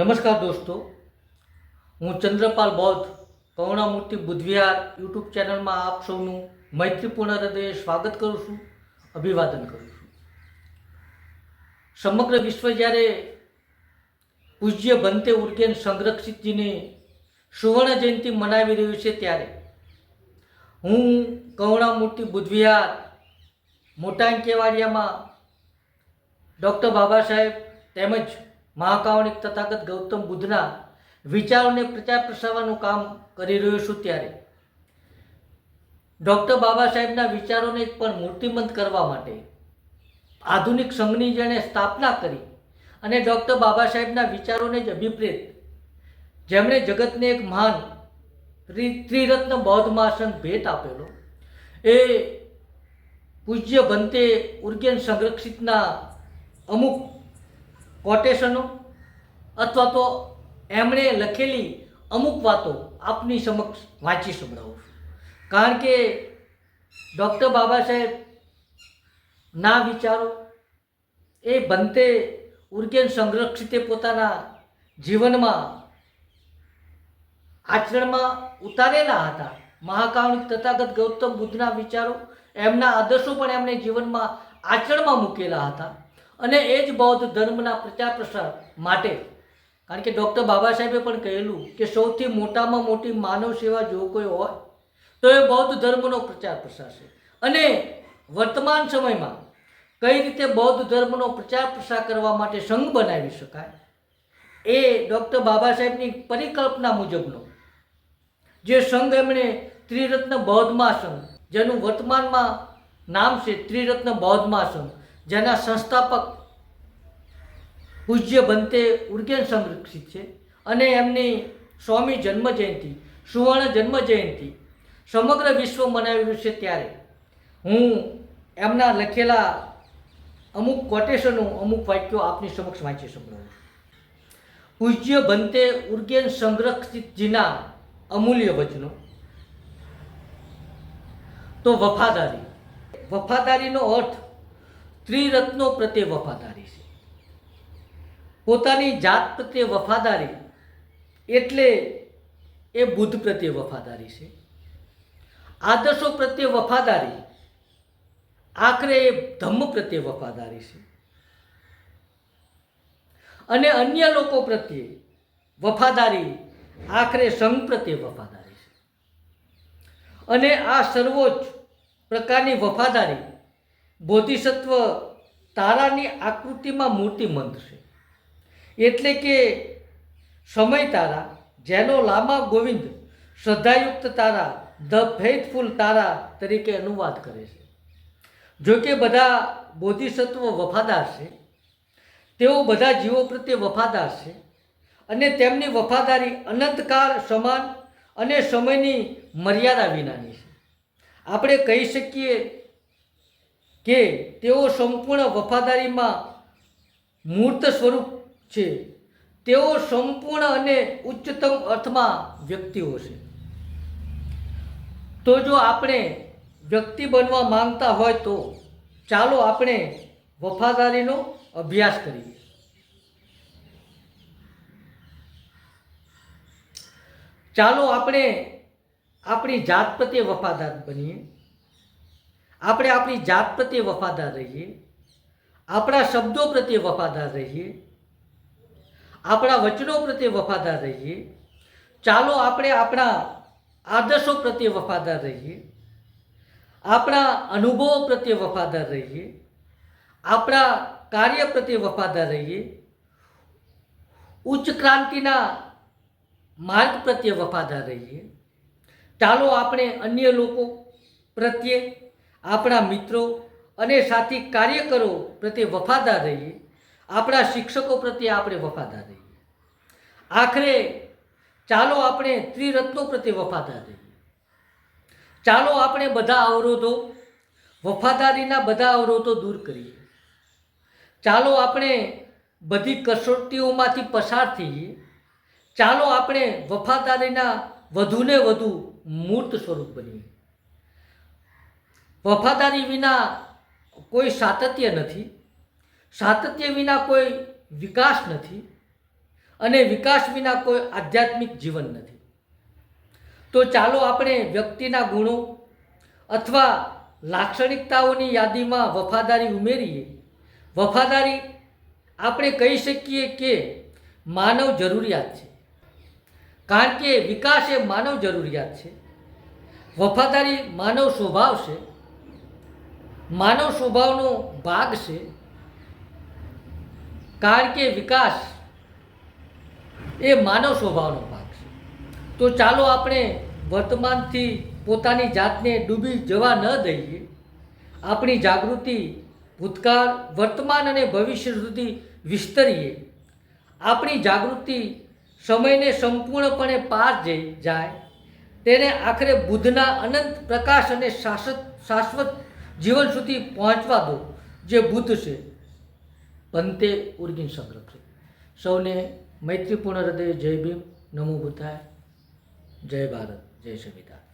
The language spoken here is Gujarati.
નમસ્કાર દોસ્તો. હું ચંદ્રપાલ બૌદ્ધ, કરુણામૂર્તિ બુદ્ધવિહાર યુટ્યુબ ચેનલમાં આપ સૌનું મૈત્રીપૂર્ણ હૃદયે સ્વાગત કરું છું, અભિવાદન કરું છું. સમગ્ર વિશ્વ જ્યારે પૂજ્ય બનતે ઉર્ગેન સંરક્ષિતજીની સુવર્ણ જયંતિ મનાવી રહ્યું છે ત્યારે, હું કરુણામૂર્તિ બુદ્ધવિહાર મોટા અંકેવાડિયામાં ડૉક્ટર બાબા સાહેબ તેમજ મહાકાવણિક તથાગત ગૌતમ બુદ્ધના વિચારોને પ્રચાર પ્રસારવાનું કામ કરી રહ્યો છું ત્યારે. ડૉક્ટર બાબા સાહેબના વિચારોને પણ મૂર્તિમંત કરવા માટે આધુનિક સંઘની જેણે સ્થાપના કરી અને ડૉક્ટર બાબા સાહેબના વિચારોને જ અભિપ્રેત. જેમણે જગતને એક મહાન ત્રિ- ત્રિરત્ન બૌદ્ધ મહાસન ભેટ આપેલો. એ પૂજ્ય બનતે ઉર્ગેન સંરક્ષિતના અમુક કોટેશનો અથવા તો એમણે લખેલી અમુક વાતો આપની સમક્ષ વાંચી સંભળાવું કારણ કે ડૉક્ટર બાબા સાહેબ ના વિચારો એ બનતે ઉર્ગેન સંરક્ષિતે પોતાના જીવનમાં આચરણમાં ઉતારેલા હતા. મહાકાવણિક તથાગત ગૌતમ બુદ્ધના વિચારો એમના આદર્શો પણ એમણે જીવનમાં આચરણમાં મૂકેલા હતા. અને એ જ બૌદ્ધ ધર્મના પ્રચાર પ્રસાર માટે. કારણ કે ડૉક્ટર બાબા સાહેબે પણ કહેલું કે સૌથી મોટામાં મોટી માનવ સેવા જો કોઈ હોય, તો એ બૌદ્ધ ધર્મનો પ્રચાર પ્રસાર છે. અને વર્તમાન સમયમાં કઈ રીતે બૌદ્ધ ધર્મનો પ્રચાર પ્રસાર કરવા માટે સંઘ બનાવી શકાય, એ ડૉક્ટર બાબા સાહેબની પરિકલ્પના મુજબનો. જે સંઘ એમણે ત્રિરત્ન બૌદ્ધ મહાસંઘ, જેનું વર્તમાનમાં નામ છે ત્રિરત્ન બૌદ્ધ મહાસંઘ જેના સંસ્થાપક પૂજ્ય બનતે ઉર્ગેન સંરક્ષિત છે. અને એમની સ્વામી જન્મ જયંતિ, સુવર્ણ જન્મ જયંતિ સમગ્ર વિશ્વ મનાવી રહ્યું છે ત્યારે. હું એમના લખેલા અમુક કોટેશનો અમુક વાક્યો આપની સમક્ષ વાંચી સંભળાવું. પૂજ્ય બનતે ઉર્ગેન સંરક્ષિતજીના અમૂલ્ય વચનો. તો વફાદારી. વફાદારીનો અર્થ ત્રિરત્નો પ્રત્યે વફાદારી છે. પોતાની જાત પ્રત્યે વફાદારી એટલે એ બુદ્ધ પ્રત્યે વફાદારી છે. આદર્શો પ્રત્યે વફાદારી આખરે એ ધમ્મ પ્રત્યે વફાદારી છે. અને અન્ય લોકો પ્રત્યે વફાદારી આખરે સંઘ પ્રત્યે વફાદારી છે. અને આ સર્વોચ્ચ પ્રકારની વફાદારી બોધિસત્વ તારાની આકૃતિમાં મૂર્તિમંત છે એટલે કે સમય તારા, જેનો લામા ગોવિંદ, શ્રદ્ધાયુક્ત તારા, ધ ફેથફુલ તારા તરીકે અનુવાદ કરે છે. જો કે બધા બોધિસત્વ વફાદાર છે, તેઓ બધા જીવો પ્રત્યે વફાદાર છે અને તેમની વફાદારી અનંતકાળ સમાન અને સમયની મર્યાદા વિનાની છે. આપણે કહી શકીએ કે તેઓ સંપૂર્ણ વફાદારીમાં મૂર્ત સ્વરૂપ છે. તેઓ સંપૂર્ણ અને ઉચ્ચતમ અર્થમાં વ્યક્તિઓ છે. તો જો આપણે વ્યક્તિ બનવા માંગતા હોય તો ચાલો આપણે વફાદારીનો અભ્યાસ કરીએ. ચાલો આપણે આપણી જાત પ્રત્યે વફાદાર બનીએ. આપણે આપણી જાત પ્રત્યે વફાદાર રહીએ, આપણા શબ્દો પ્રત્યે વફાદાર રહીએ, આપણા વચનો પ્રત્યે વફાદાર રહીએ, ચાલો આપણે આપણા આદર્શો પ્રત્યે વફાદાર રહીએ, આપણા અનુભવો પ્રત્યે વફાદાર રહીએ, આપણા કાર્ય પ્રત્યે વફાદાર રહીએ, ઉચ્ચ ક્રાંતિના માર્ગ પ્રત્યે વફાદાર રહીએ. ચાલો આપણે અન્ય લોકો પ્રત્યે આપણા મિત્રો અને સાથી કાર્યકરો પ્રત્યે વફાદાર રહીએ. આપણા શિક્ષકો પ્રત્યે આપણે વફાદાર રહીએ. આખરે ચાલો આપણે ત્રિરત્નો પ્રત્યે વફાદાર રહીએ. ચાલો આપણે બધા અવરોધો, વફાદારીના બધા અવરોધો દૂર કરીએ. ચાલો આપણે બધી કસોટીઓમાંથી પસાર થઈએ. ચાલો આપણે વફાદારીના વધુને વધુ મૂર્ત સ્વરૂપ બનીએ. વફાદારી વિના કોઈ સાતત્ય નથી. સાતત્ય વિના કોઈ વિકાસ નથી અને વિકાસ વિના કોઈ આધ્યાત્મિક જીવન નથી. તો ચાલો આપણે વ્યક્તિના ગુણો અથવા લાક્ષણિકતાઓની યાદીમાં વફાદારી ઉમેરીએ. વફાદારી આપણે કહી શકીએ કે માનવ જરૂરિયાત છે. કારણ કે વિકાસ એ માનવ જરૂરિયાત છે. વફાદારી માનવ સ્વભાવ છે. માનવ સ્વભાવનો ભાગ છે. કારણ કે વિકાસ એ માનવ સ્વભાવનો ભાગ છે. તો ચાલો આપણે વર્તમાનથી પોતાની જાતને ડૂબી જવા ન દઈએ. આપણી જાગૃતિ ભૂતકાળ, વર્તમાન અને ભવિષ્ય સુધી વિસ્તરીએ. આપણી જાગૃતિ સમયને સંપૂર્ણપણે પાર જઈ જાય, તેને આખરે બુદ્ધના અનંત પ્રકાશ અને શાશ્વત શાશ્વત જીવન સુધી પહોંચવા દો, જે બુદ્ધ છે. પંતે ઉર્ગીન સંગ્રહ સૌને મૈત્રીપૂર્ણ હૃદય, જય ભીમ. નમો બુદ્ધાય. જય ભારત. જય સંવિધાન.